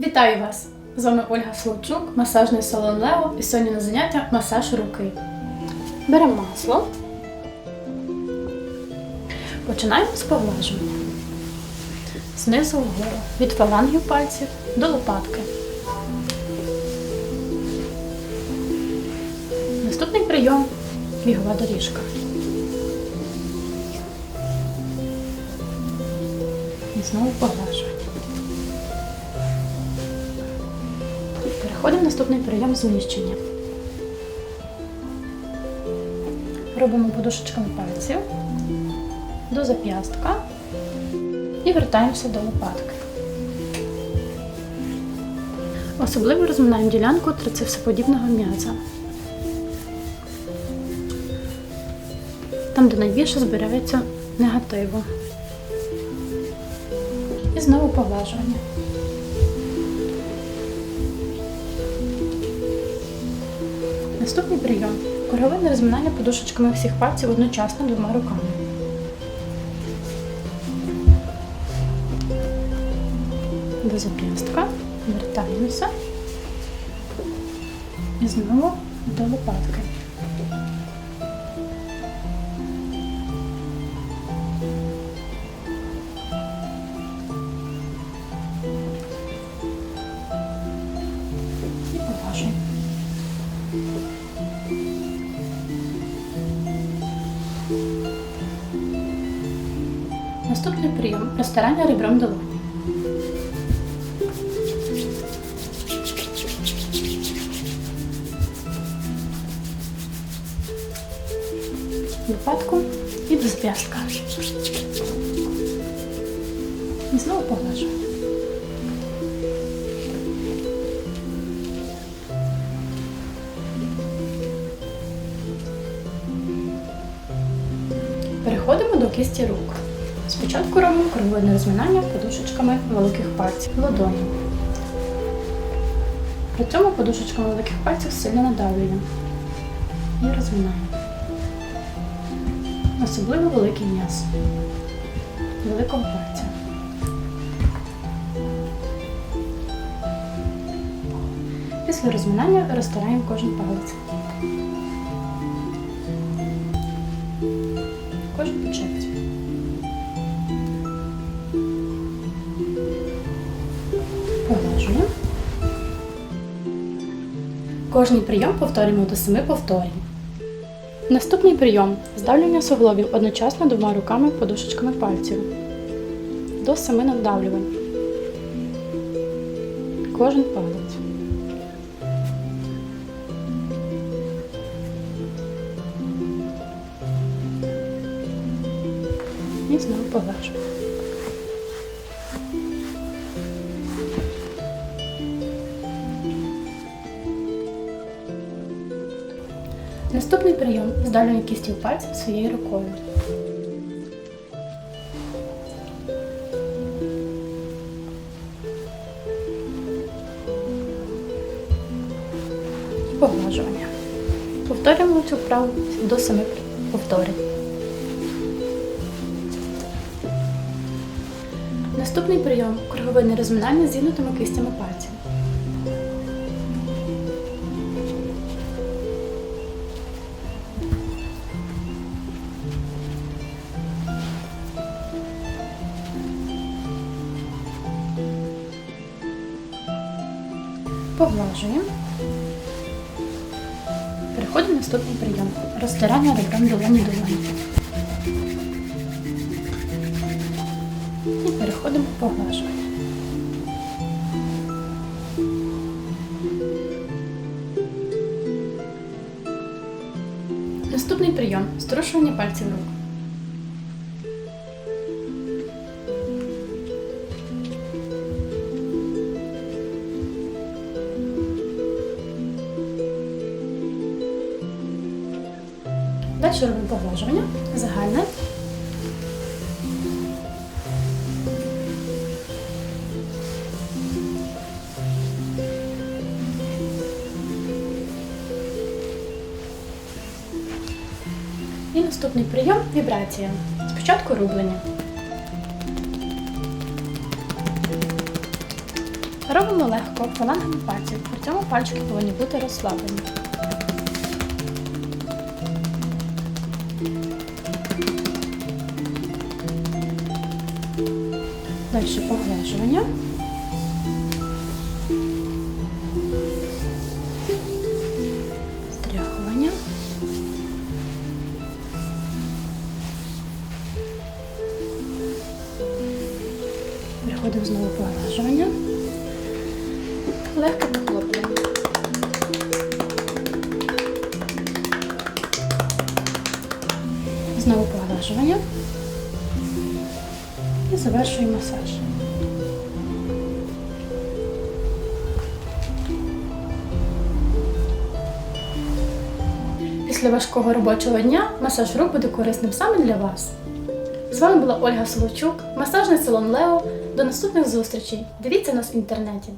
Вітаю вас! З вами Ольга Словчук, масажний салон Лео, і сьогодні на заняття масаж руки. Беремо масло. Починаємо з поглажування. Знизу вгору, від фалангів пальців до лопатки. Наступний прийом бігова доріжка. І знову поглажування. Переходимо в наступний прийом зміщення. Робимо подушечками пальців до зап'ястка і вертаємося до лопатки. Особливо розминаємо ділянку трицепсоподібного м'яза. Там, де найбільше збирається негативу. І знову поглажування. Наступний прийом. Кругове розминання подушечками всіх пальців одночасно двома руками. До зап'ястка. Вертаємося. І знову до лопатки. Розтирання ребром долоні. Лопатку і до зв'язка. І знову поглажу. Переходимо до кисті рук. Спочатку робимо кругове розминання подушечками великих пальців ладоні. При цьому подушечками великих пальців сильно надавлюємо і розминаємо. Особливо великий м'яз великого пальця. Після розминання розтираємо кожен палець. Кожний прийом повторюємо до 7 повторень. Наступний прийом здавлювання суглобів одночасно двома руками подушечками пальців. До 7 надавлювань. Кожен палець. І знову поглажуємо. Прийом здавлювання кістів пальців своєю рукою. І Поглажування. Повторюємо цю вправу до 7 повторень. Наступний прийом кругове розминання з зігнутими кистями пальців. Поглажуємо. Переходимо в наступний прийом. Розтирання ребром долоні долоні. І переходимо в. Наступний прийом струшування пальців рук. Робимо поглажування загальне. І наступний прийом вібрація. Спочатку рублення. Робимо легко фалангами пальців. При цьому пальчики повинні бути розслаблені. Далі поглажування. Стряхування. Переходимо знову поглажування. Легке похлоплення. Знову поглажування. І завершую масаж. Після важкого робочого дня масаж рук буде корисним саме для вас. З вами була Ольга Соловчук, масажний салон Лео. До наступних зустрічей. Дивіться нас в інтернеті.